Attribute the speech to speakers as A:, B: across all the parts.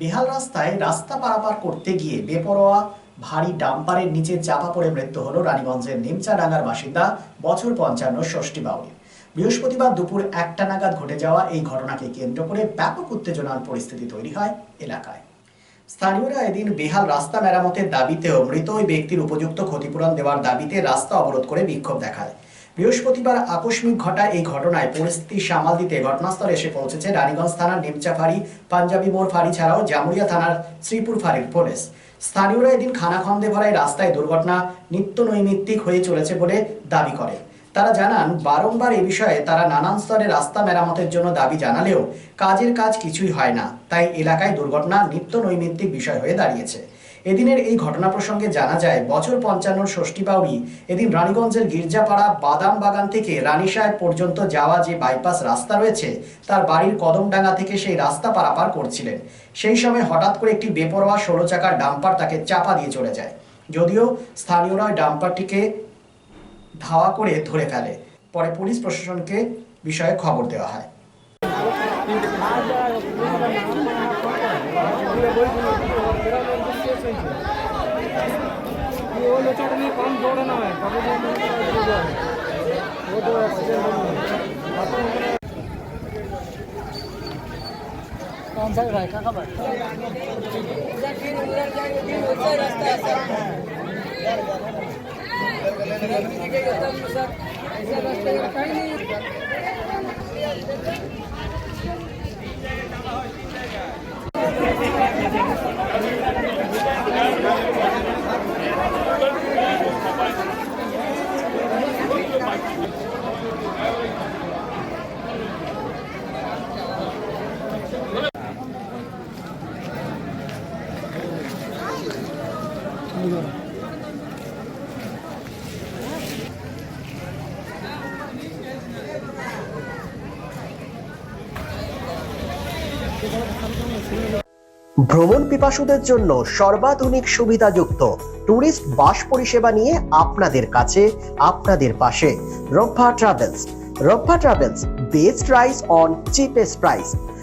A: বেহাল রাস্তায় রাস্তা পারাপার করতে গিয়ে বেপরোয়া, ভারী ডাম্পারের নিচে চাপা পড়ে মৃত্যু হলো রানীগঞ্জের নিমচাডাঙ্গার বাসিন্দা বছর পঞ্চান্ন ষষ্ঠী বাউরি বৃহস্পতিবার দুপুর একটা নাগাদ ঘটে যাওয়া এই ঘটনাকে কেন্দ্র করে ব্যাপক উত্তেজনার পরিস্থিতি তৈরি হয় এলাকায়। স্থানীয়রা এদিন বেহাল রাস্তা মেরামতের দাবিতেও মৃত ওই ব্যক্তির উপযুক্ত ক্ষতিপূরণ দেওয়ার দাবিতে রাস্তা অবরোধ করে বিক্ষোভ দেখায়। বৃহস্পতিবার আকস্মিক ঘটা এই ঘটনায় পরিস্থিতি সামাল দিতে ঘটনাস্থলে এসে পৌঁছেছে রানীগঞ্জ থানার নিমচা ফাঁড়ি পাঞ্জাবি মোড় ফাঁড়ি ছাড়াও জামুরিয়া থানার শ্রীপুর ফাঁড়ির পুলিশ। স্থানীয়রা এদিন খানাখন্দে ভরা এই রাস্তায় দুর্ঘটনা নিত্য নৈমিত্তিক হয়ে চলেছে বলে দাবি করে। তারা জানান, বারংবার এ বিষয়ে তারা নানান স্তরে রাস্তা মেরামতের জন্য দাবি জানালেও কাজের কাজ কিছুই হয় না। তাই এলাকায় দুর্ঘটনা নিত্য নৈমিত্তিক বিষয় হয়ে দাঁড়িয়েছে। এদিনের এই ঘটনা প্রসঙ্গে জানা যায়, বছর পঞ্চান্নর ষষ্ঠী বাউরি এদিন রানীগঞ্জের গির্জাপাড়া বাদাম বাগান থেকে রানী সাহেব পর্যন্ত যাওয়া যে বাইপাস রাস্তা রয়েছে, তার বাড়ির কদমডাঙ্গা থেকে সেই রাস্তা পারাপার করছিলেন। সেই সময় হঠাৎ করে একটি বেপরোয়া ষোলো চাকার ডাম্পার তাকে চাপা দিয়ে চলে যায়। যদিও স্থানীয়রা ডাম্পারটিকে ধাওয়া করে ধরে ফেলে। পরে পুলিশ প্রশাসনকে বিষয়ে খবর দেওয়া হয়।
B: ये वो लोचा में कम जोड़ना है कभी भी वो तो एक्सीडेंट हो गया कौन सा है का खबर
C: ভ্রমণ পিপাসুদের জন্য সর্বাধুনিক সুবিধাযুক্ত ট্যুরিস্ট বাস পরিষেবা নিয়ে আপনাদের কাছে, আপনাদের পাশে। Rabba travels. Rabba travels, best price on cheapest price.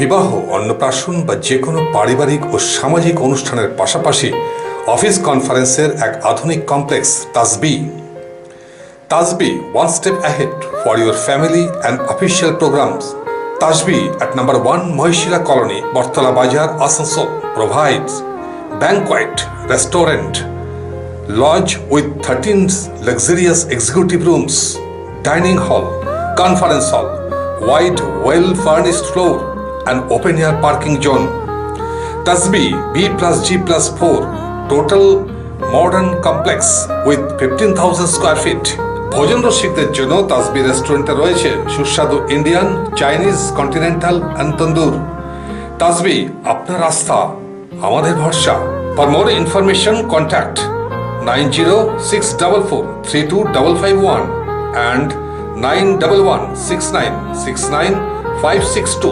D: বিবাহ অন্নপ্রাশন বা যে কোনো পারিবারিক ও সামাজিক অনুষ্ঠানের পাশাপাশি অফিস কনফারেন্সের এক আধুনিক complex Tasbi Tasbi one step ahead for your family and official programmes Tasbi at number 1 Mahishila colony Battala Bazar Asansol. Provides banquet restaurant lodge with 13 luxurious executive rooms, dining hall, conference hall, wide, well furnished floor, and open air parking zone. Tasbi B plus G plus 4, total modern complex with 15,000 square feet. ভোজন রসিকদের জন্য তাসবি রেস্টুরেন্টে রয়েছে সুস্বাদু Indian Chinese continental and tandoor Tasbi আপনার আস্থা আমাদের ভরসা for more information contact nine zero six double four three two double five one and nine double one six nine six nine five six two